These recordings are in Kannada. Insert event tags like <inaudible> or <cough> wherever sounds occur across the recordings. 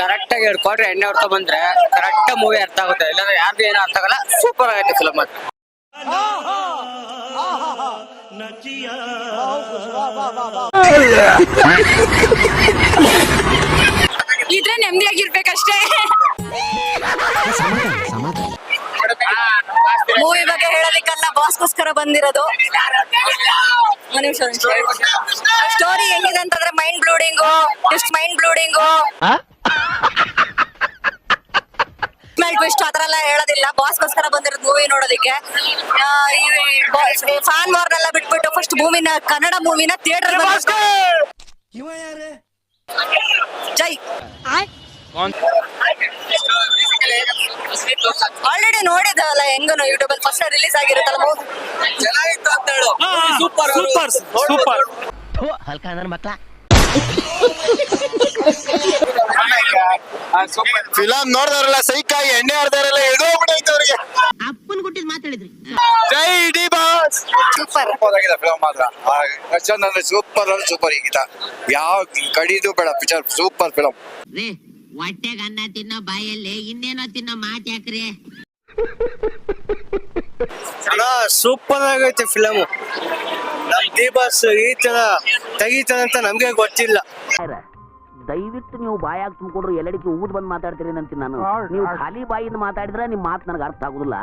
ಕರೆಕ್ಟ್ ಆಗಿ ಎರಡು ಕೋಟ್ರೆ ಎಣ್ಣೆ ಹೊಡ್ಕೊಂಡ್ ಬಂದ್ರೆ ಕರೆಕ್ಟ್ ಮೂವಿ ಅರ್ಥ ಆಗುತ್ತೆ. ಇಲ್ಲಾಂದ್ರೆ ಯಾರ್ದು ಏನೋ ಅರ್ಥ ಆಗಲ್ಲ. ಸೂಪರ್ ಆಗೈತೆ ಫಿಲಮ್ ಅದು. ಇದ್ರೆ ನೆಮ್ಮದಿಯಾಗಿರ್ಬೇಕಷ್ಟೇ. ಮೂವಿ ಬಗ್ಗೆ ಹೇಳೋದಕ್ಕಲ್ಲ ಬಾಸ್ಗೋಸ್ಕರ ಬಂದಿರೋದು. ಸ್ಟೋರಿ ಹೆಂಗಿದೆ ಅಂತಂದ್ರೆ ಮೈಂಡ್ ಬ್ಲೂಡಿಂಗು ಎಷ್ಟು ಮೈಂಡ್ ಬ್ಲೂಡಿಂಗು ಟ್ವಿಸ್ಟ್ ಆತರ ಎಲ್ಲ ಹೇಳೋದಿಲ್ಲ. ಬಾಸ್ಗೋಸ್ಕರ ಬಂದಿರೋದು ಮೂವಿ ನೋಡೋದಕ್ಕೆ. ಫ್ಯಾನ್ ವಾರ್ನೆಲ್ಲ ಬಿಟ್ಬಿಟ್ಟು ಫಸ್ಟ್ ಮೂವಿನ ಕನ್ನಡ ಮೂವಿನ ಥಿಯೇಟರ್ ಜೈ. ಆಲ್ರೆಡಿ ನೋಡಿದಲ್ಲ ಹೆಂಗನು ಯೂಟ್ಯೂಬ್ ಅಲ್ಲಿ ಫಸ್ಟ್ ರಿಲೀಸ್ ಆಗಿರುತ್ತಲ್ಲ ಮೂವಿ ಚೆನ್ನಾಗಿತ್ತು ಅಂತ ಹೇಳು. ಸೂಪರ್ ಸೂಪರ್ ಸೂಪರ್ ಹಲ್ಕ ನನ್ನ ಮಕ್ಳ? ಫಿಲಂ ನೋಡಿದವರೆಲ್ಲ ಸೈಕಾಯಿ ಎಣ್ಣೆ ಆಡ್ದಾರೆಲ್ಲ ಎಡೋಗ್ಬಿಟ್ಟೈತೆ ಅವ್ರಿಗೆ. ಅಪ್ಪನ್ ಗುಟ್ಟಿದ್ ಮಾತಾಡಿದ್ರಿ ಜೈ ಡಿ ಬಾಸ್. ಸೂಪರ್ ಆಗಿದೆ ಫಿಲಂ ಮಾತ್ರ. ಅಷ್ಟೊಂದು ಅಂದ್ರೆ ಸೂಪರ್ ಅಂದ್ರೆ ಸೂಪರ್ ಈಗ ಯಾವ ಕಡಿದು ಬೇಡ ಪಿಚರ್ ಸೂಪರ್ ಫಿಲಂ ಹೊಟ್ಟೆಗೆ ಅನ್ನ ತಿನ್ನೋ ಬಾಯಲ್ಲಿ ಇನ್ನೇನೋ ತಿನ್ನೋ ಮಾತ್ ಯಾಕ್ರಿ? ಸೂಪರ್ ಆಗೈತೆ ಫಿಲಮ್ ನಮ್ ಡಿ ಬಾಸ್ ಈ ತರ ತೆಗಿತಾನಂತ ಅಂತ ನಮ್ಗೆ ಗೊತ್ತಿಲ್ಲ. ದಯವಿಟ್ಟು ನೀವು ಬಾಯಾಗಿ ತುಂಬಿಕೊಂಡ್ರು ಎಲ್ಲಡಿಕೆ ಊದ್ ಬಂದು ಮಾತಾಡ್ತೀರಿ ಅಂತೀನಿ ನಾನು. ನೀವು ಖಾಲಿ ಬಾಯಿಂದ ಮಾತಾಡಿದ್ರೆ ನಿಮ್ ಮಾತು ನನಗೆ ಅರ್ಥ ಆಗುದಿಲ್ಲ.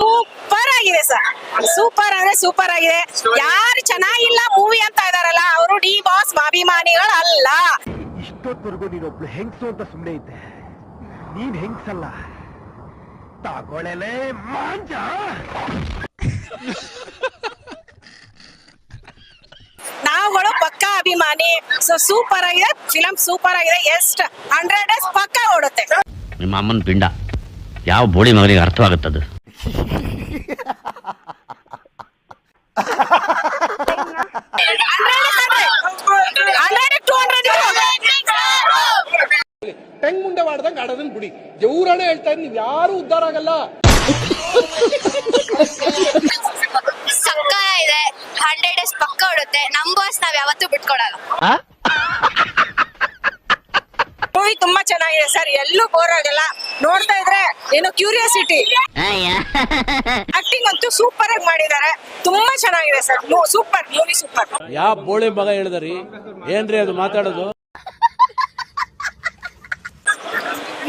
ಸೂಪರ್ ಆಗಿದೆ ಸರ್. ಸೂಪರ್ ಅಂದ್ರೆ ಸೂಪರ್ ಆಗಿದೆ ಯಾರು ಚೆನ್ನಾಗಿಲ್ಲ ಮೂವಿ ಅಂತ ಇದಾರಲ್ಲ ಅವರು ಡಿ ಬಾಸ್ ಅಭಿಮಾನಿಗಳಲ್ಲ. ಇಷ್ಟೊತ್ತವರೆಗೂ ನೀನೊಬ್ಳು ಹೆಂಗ್ಸು ಅಂತ ಸುಮ್ಮನೆ ಇದ್ದೆ. ನೀನ್ ಹೆಂಗ್ಸಲ್ಲ? ತಗೊಳ್ಳಲೇ ಮಾಂಜ ನಾವುಗಳು ಪಕ್ಕಾ ಅಭಿಮಾನಿ ಸೊ ಸೂಪರ್ ಆಗಿದೆ. ಫಿಲಂ ಸೂಪರ್ ಆಗಿದೆ. ಎಷ್ಟ್ ಹಂಡ್ರೆಡ್ ಡೇಸ್ ಪಕ್ಕ ಓಡುತ್ತೆ. ನಿಮ್ಮ ಅಮ್ಮನ ಪಿಂಡ. ಯಾವ ಬೋಳಿ ಮಗನಿಗೆ ಅರ್ಥವಾಗುತ್ತದು? ಟೆಂಗ್ ಮುಂಡೆ ಮಾಡ್ದಂಗೆ ಆಡೋದನ್ನ ಬಿಡಿ. ದೇವ್ರಾಣೆ ಹೇಳ್ತಾ ಇದ್ದೀನಿ ನೀವು ಯಾರು ಉದ್ಧಾರ ಆಗಲ್ಲ ಸಕ್ಕ ಇದೆ ಹಂಡ್ರೆಡ್ ಡೇಸ್ ಪಕ್ಕ ಬಾಸ್ ನಾವ್ ಯಾವತ್ತೂ ಬಿಟ್ಕೊಡಲ್ಲ. ಮೂವಿ ತುಂಬಾ ಚೆನ್ನಾಗಿದೆ ಸರ್. ಎಲ್ಲೂ ಬೋರ್ ಆಗಲ್ಲ. ನೋಡ್ತಾ ಇದ್ರೆ ಏನೋ ಕ್ಯೂರಿಯಾಸಿಟಿ ಆಕ್ಟಿಂಗ್ ಅಂತೂ ಸೂಪರ್ ಆಗಿ ಮಾಡಿದ್ದಾರೆ. ತುಂಬಾ ಚೆನ್ನಾಗಿದೆ ಸರ್. ಸೂಪರ್ ಮೂವಿ ಸೂಪರ್ ಯಾವ ಬೋಳಿ ಮಗ ಹೇಳಿದ್ರಿ? ಏನ್ರಿ ಅದು ಮಾತಾಡೋದು?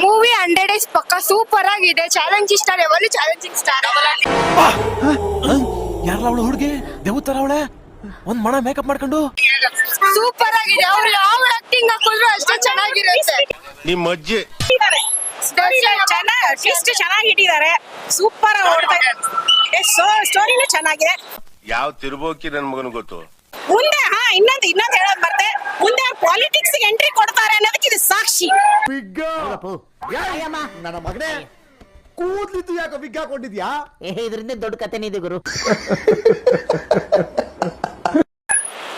ಮೂವಿ ಹಂಡ್ರೆಡ್ ಡೇಸ್ ಪಕ್ಕ ಸೂಪರ್ ಆಗಿದೆ. ಚಾಲೆಂಜಿಂಗ್ ಸ್ಟಾರ್ ಯಾವಾಗಲೂ ಚಾಲೆಂಜಿಂಗ್ ಸ್ಟಾರ್ ಯಾರಲ್ಲ ಅವಳು ಹುಡುಗಿ? ದೇವತರ ಅವಳೆ? ಒಂದ್ ಮಣ ಮೇಕಪ್ ಮಾಡ್ಕೊಂಡು? ಸೂಪರ್ ಆಗಿದೆ. ಅವ್ರು ಯಾವ ಆಕ್ಟಿಂಗ್ ಹಾಕಿದ್ರು ಅಷ್ಟೇ ಚೆನ್ನಾಗಿರುತ್ತೆ. ನಿಮ್ಮ ಅಜ್ಜಿ. ಚೆನ್ನಾಗಿ ಟ್ವಿಸ್ಟ್ ಚೆನ್ನಾಗಿ ಇಟ್ಟಿದ್ದಾರೆ ಸೂಪರ್ ಆಗಿ ಓಡ್ತಾ ಇದೆ. ಸ್ಟೋರಿನೂ ಚೆನ್ನಾಗಿದೆ. ಯಾವ ತಿರುಬೋಕಿ ನನ್ ಮಗನ ಗೊತ್ತು? ಮುಂದೆ ಹಾ ಇನ್ನೊಂದು ಇನ್ನೊಂದು ಹೇಳೋದ್ ಬರ್ತೆ. ಮುಂದೆ ಪಾಲಿಟಿಕ್ಸ್ ಎಂಟ್ರಿ ಕೊಡ್ತಾರೆ ಅನ್ನೋದಕ್ಕೆ ಇದು ಸಾಕ್ಷಿ. ನನ್ನ ಮಗನೇ ಕೂದ್ಲಿದ್ದು ಯಾಕೆ ಬಿಗ್ಗಾ ಕೊಟ್ಟಿದ್ಯಾ ಇದರಿಂದ ದೊಡ್ಡ ಕಥೆನೇ ಇದೆ ಗುರು <laughs>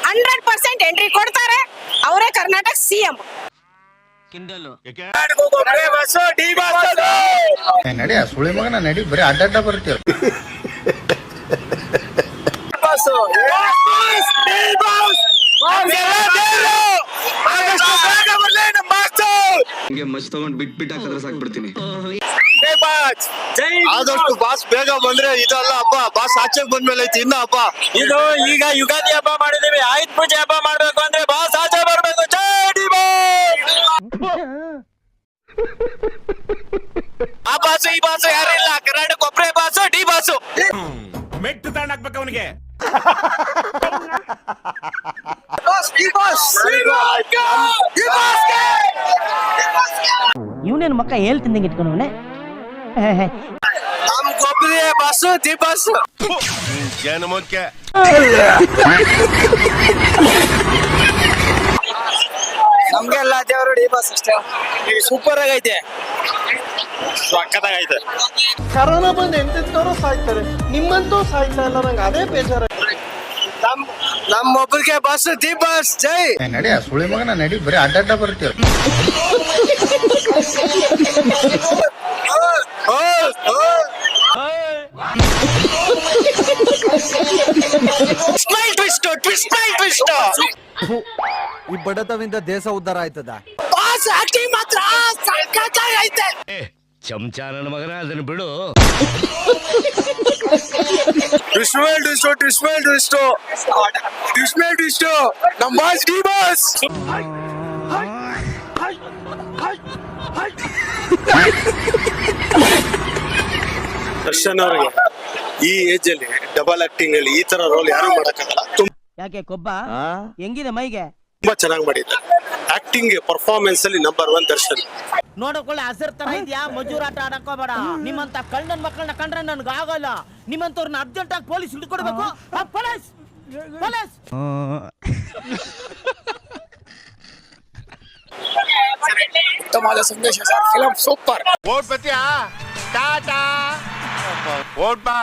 ಹಂಡ್ರೆಡ್ ಪರ್ಸೆಂಟ್ ಎಂಟ್ರಿ ಕೊಡ್ತಾರೆ ಅವರೇ ಕರ್ನಾಟಕ ಸಿಎಂ ಬಸ್ಸು ಡಿ ಬಾಸ್ ನಡಿ ಸುಳಿ ಮಗನ ನಡಿ ಬರೀ ಅಡ್ಡ ಬರ್ತೀವಿ ಬಾಸು ಡಿ ಬಾಸ್ ಆದಷ್ಟು ಬೇಗ ಬರ್ಲಿ ನಮ್ಮ ಮಾಸ್ಟರ್ ಹಿಂಗೆ ಮಚ್ ತಗೊಂಡ್ ಬಿಟ್ ಬಿಟ್ ಹಾಕಿದ್ರೆ ಸಾಕ್ಬಿಡ್ತೀನಿ ಬಿಡ್ತೀನಿ. ಬಾಸ್ ಜೈ ಆದಷ್ಟು ಬಾಸ್ ಬೇಗ ಬಂದ್ರೆ ಇದಲ್ಲ ಹಬ್ಬ ಬಾಸ್ ಆಚೆ ಬಂದ್ಮೇಲೆ ಐತಿ ಇನ್ನ ಹಬ್ಬ. ಇದು ಈಗ ಯುಗಾದಿ ಹಬ್ಬ ಮಾಡಿದೀವಿ. ಆಯುಧ ಪೂಜೆ ಹಬ್ಬ ಮಾಡ್ಬೇಕು ಅಂದ್ರೆ ಬಾಸ್ ಆಚೆ ಬರ್ಬೇಕು. ಬಾಸ್ ಆ ಬಾಸು ಈ ಬಾಸು ಯಾರಿಲ್ಲ ಕರ್ನಾಟಕ ಒಬ್ಬರೇ ಬಾಸು ಡಿ ಬಾಸು ಮೆಟ್ಟು ತಗೊಂಡ್ ಹಾಕ್ಬೇಕು ಅವನಿಗೆ ಇವನೇನು ಮಕ್ಕ ಹೇಳ್ತಿದ್ದಂಗೆ ಇಟ್ಕೊಂಡವನೆ ನಮ್ ಗೊಬ್ಬರೇ ಬಾಸು ದಿ ಬಾಸು. ಜನಮಕ್ಕೆ ನಮ್ಗೆಲ್ಲ ದೇವರು ಡಿ ಬಾಸ್ ಅಷ್ಟೇ. ಸೂಪರ್ ಆಗೈತೆ. ಸಕ್ಕತ್ತಾಗೈತೆ ಕರೋನಾ ಬಂದು ಎಂತೆಂತವ್ರು ಸಾಯ್ತಾರೆ? ನಿಮ್ಮಂತೂ ಸಾಯ್ತಾ ಇಲ್ಲ ನಂಗೆ ಅದೇ ಬೇಜಾರ ನಮ್ ನಮ್ಮೊಬ್ಬರಿಗೆ ಬಾಸು ದಿ ಬಾಸ್ ಜೈ. ನಡಿ ಸುಳಿ ಮಗನ ನಡಿ ಬರೀ ಅಡ್ಡಾಡ ಬರ್ತೀವಿ ಈ ಬಡತವಿಂದ ದೇಶ ಉದ್ಧಾರ ಆಯ್ತದ? ಚಮಚ ನನ್ನ ಮಗನ ಅದನ್ನ ಬಿಡು. ಡಿಸ್ಟೋ ಟ್ವಿಸ್ಟ್ಮೇಲ್ ಟ್ವಿಸ್ಟೋ ನಮ್ಮ ಬಾಸ್ ಡಿ ಬಾಸ್. ದರ್ಶನ್ ಅವರಿಗೆ ಈ ಏಜ್ ಅಲ್ಲಿ ಡಬಲ್ ಆಕ್ಟಿಂಗ್ ಅಲ್ಲಿ ಈ ತರ ರೋಲ್ ಯಾರು ಮಾಡಕ್ಕಾಗಲ್ಲ. ಯಾಕೆ ಕೊಬ್ಬ? ಹೆಂಗಿದೆ ಮೈಗೆ? ತುಂಬಾ ಚೆನ್ನಾಗಿ ಮಾಡಿದ್ದಾರೆ. ಆಕ್ಟಿಂಗ್ ಪರ್ಫಾರ್ಮೆನ್ಸ್ ಅಲ್ಲಿ ನಂಬರ್ ಒನ್ ದರ್ಶನ್. ನೋಡಕೊಳ್ಳೆ ಹಸಿರ್ ತರ ಇದ್ಯಾ? ಮಜೂರಾಟ ಆಡಕೋಬೇಡ ನಿಮ್ಮಂತ ಕಳ್ಳನ್ ಮಕ್ಕಳನ್ನ ಕಂಡ್ರೆ ನನ್ಗೆ ಆಗಲ್ಲ. ನಿಮ್ಮಂತವ್ರನ್ನ ಅರ್ಜೆಂಟ್ ಆಗಿ ಪೊಲೀಸ್ ಹಿಡ್ಕೊಡ್ಬೇಕು. ಆ, ಪೊಲೀಸ್ ಪೊಲೀಸ್ ಉತ್ತಮವಾದ ಸಂದೇಶ ಫಿಲಂ ಸೂಪರ್. ಓಟ್ ಬತ್ತೀಯಾ ಟಾಟಾ ಓಟ್ ಬಾ